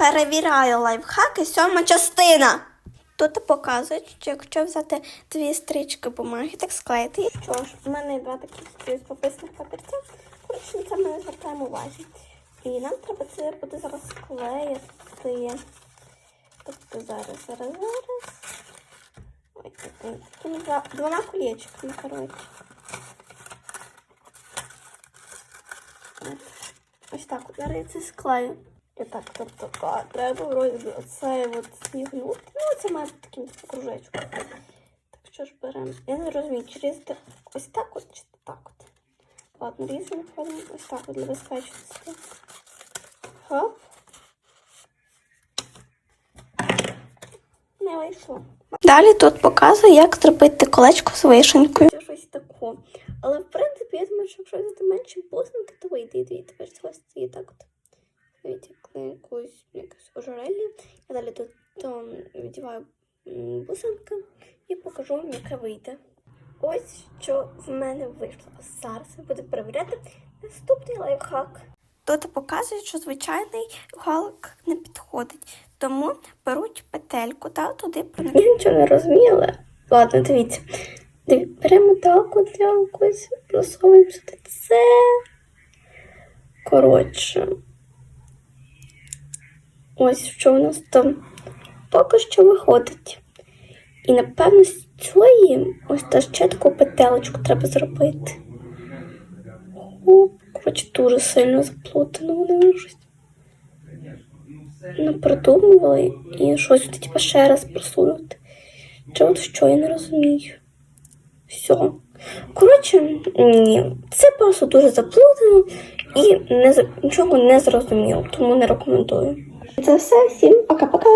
Перевіряю лайфхаки, сьома частина. Тут показують, що якщо взяти дві стрічки бумаги, так склеїти. Що ж, у мене два такі з пописаних папірця. Коротше, це ми не звертаємо уваги. І нам треба це буде зараз склеїти. Тобто зараз, зараз, зараз. Ой, так, ой, такими двома колечками, коротше. Ось так зараз я це склею. І так, тобто, треба вроді оцей от снігнути. Ну, це має бути таким кружечком. Так що ж беремо? Я не розумію, чи різати ось так от, чи так от. Ладно, різемо, напевно, ось так от для безпечності. Хоп. Не вийшло. Далі тут показує, як зробити колечко з вишенькою. Щось таке. Але в принципі, я думаю, що якщо взяти менше бусники, то вийде. І дивіться, бачите, ось і так от. Якусь якесь ожерелье. Я далі тут там віддіваю бусинки і покажу вам, яке вийде. Ось що в мене вийшло. Зараз я буду перевіряти наступний лайфхак. Тут показують, що звичайний галок не підходить. Тому беруть петельку та туди проникають. Я нічого не розуміла. Ладно, дивіться. Беремо так от якось, просовуємо сюди це. Коротше. Ось що у нас там поки що виходить. І напевно з цієї ось та ще таку петелечку треба зробити. О, коротше, дуже сильно заплутано вони щось. Ну, придумували і щось от, типу, ще раз просунути. Чи от що я не розумію. Все. Коротше, ні, це просто дуже заплутано і не, нічого не зрозуміло, тому не рекомендую. Це все, всім пока-пока.